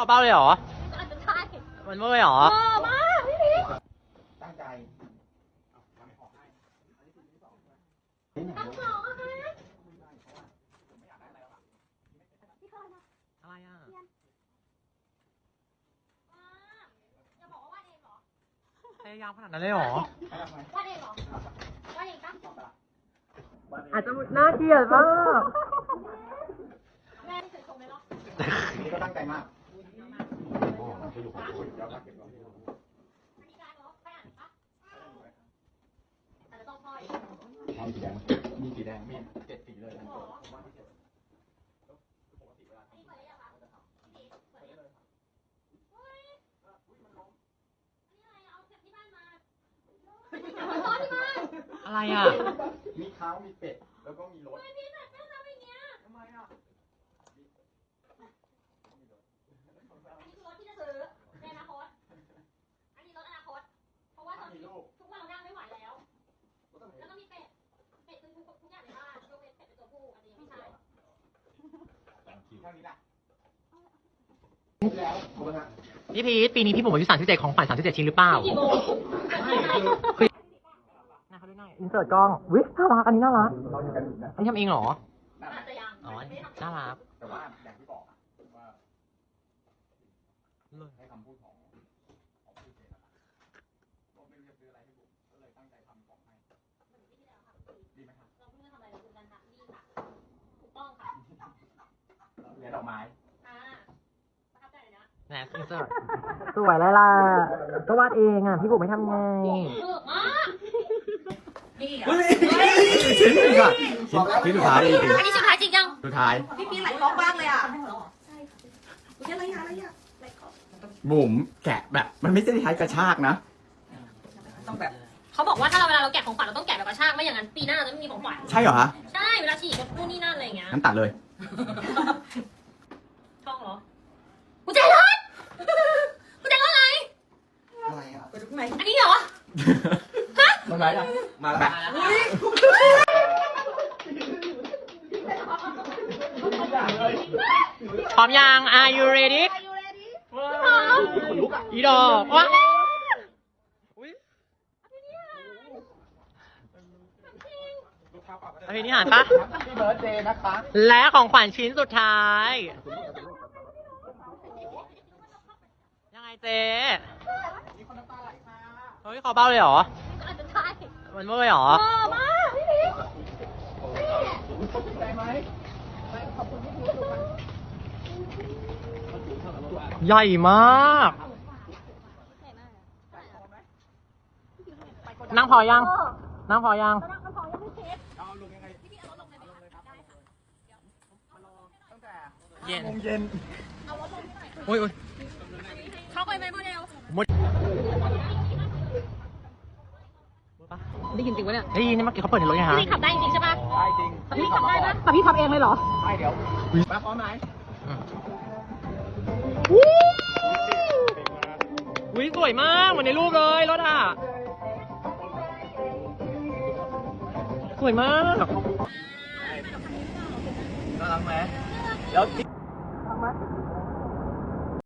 ขอเบ้าเลยเหรอ ใช่มันเมื่อยเหรอ เออมาพี่พีตั้งใจตั้งสองอะคะพี่เคยนะอะไรอะว้าอย่าบอกว่าวาดเองเหรอพยายามขนาดนั้นเลยเหรอ วาดเองเหรอวาดเองตั้งอาจจะน่าเกลียดมาก แม่ไม่เคยชมเลยเหรอนี่ก็ตั้งใจมาก อันนี้การเหรอไปอ่านปะอาจจะต้องพ่อยทำสีแดงมีสีแดงมีเจ็ดสีเลยหรออันนี้เปิดได้ยังคะพี่พีชเปิดได้ยังเฮ้ยอันนี้อะไรอะเอาจากที่บ้านมาเอามาที่บ้านอะไรอะ มีเท้ามีเป็ด แล้วก็มีรถทำไมพี่แบบน่ารักอย่างเงี้ยทำไมอะ อันนี้คือรถที่จะซื้อในอนาคต อันนี้รถอนาคต เพราะว่าตอนนี้ทุกวันเรานั่งไม่ไหวแล้ว แล้วก็มีเป็ด เป็ดคือทุกทุกอย่างในบ้านยกเว้นเป็ดเป็นตัวผู้อันนี้ไม่ใช่ เท่านี้แหละแล้วขอบคุณฮะ พี่พีทปีนี้พี่ผมอายุสามสิบเจ็ดของขวัญสามสิบเจ็ดชิ้นหรือเปล่ากี่โมงน่าเขาด้วยหน่อยอินเสิร์ตกล้องวิน่ารักอันนี้น่ารักเราอยู่กันอยู่นะอันนี้ทำเองเหรออาจจะยังอ๋อไม่ได้ทำน่ารักแต่ว่าอย่างที่บอกอะว่าให้คำพูดของของ ดอกไม้อ่าประทับใจเลยนะแหนอินเสิร์ตสวยเลยล่ะก็วาดเองอะ พี่บุ๋มไม่ทำไงเลิกมากนี่อะชิ้นหนึ่งค่ะชิ้นสุดท้ายอันนี้สุดท้ายจริงยังสุดท้ายพี่ปีไหลบล็อกบ้างเลยอะใช่อะไรอะอะไรอะบุ๋มแกะแบบ มันไม่ใช่ใช้กระชากนะ ต้องแบบเขาบอกว่าถ้าเราเวลาเราแกะของขวัญเราต้องแกะแบบกระชากไม่อย่างนั้นปีหน้าเราจะไม่มีของขวัญใช่เหรอฮะใช่เวลาฉีกรถนู่นนี่นั่นอะไรอย่างเงี้ยงั้นตัดเลย ช่องเหรอกุญแจรถกุญแจรถอะไร อะไรอะ ไปดูข้างใน อันนี้เหรอ มันไหนอะมาแบบพร้อมยัง Are you ready อีดอกว้าอุ๊ยอภินิหารปะพี่เบิร์ดเดย์นะคะ และของขวัญชิ้นสุดท้าย ยังไงเจ๊เฮ้ยขอเบ้าเลยเหรอ อาจจะใช่มันเมื่อยเหรอ เออมากพี่พีชได้ไหมใหญ่มาก นั่งพอยัง นั่งพอยังมันพอยังไม่เช็ดเอาลงยังไงพี่พี่เอารถลงเลยไหมคะได้ค่ะตั้งแต่เย็นโมงเย็นเอารถลงที่ไหนอุ้ยอุ้ยเข้าไปไหมโมเดล ได้ยินจริงปะเนี่ยได้ยินนี่เมื่อกี้เขาเปิดในรถไงฮะพี่ขับได้จริงๆใช่ปะได้จริงพี่ขับได้ปะแต่พี่ทำเองเลยเหรอ ได้เดี๋ยวมาพร้อมไหมอืมอุ้ยสวยมากเหมือนในรูปเลยรถอะ สวยมากน่ารักไหมแล้ว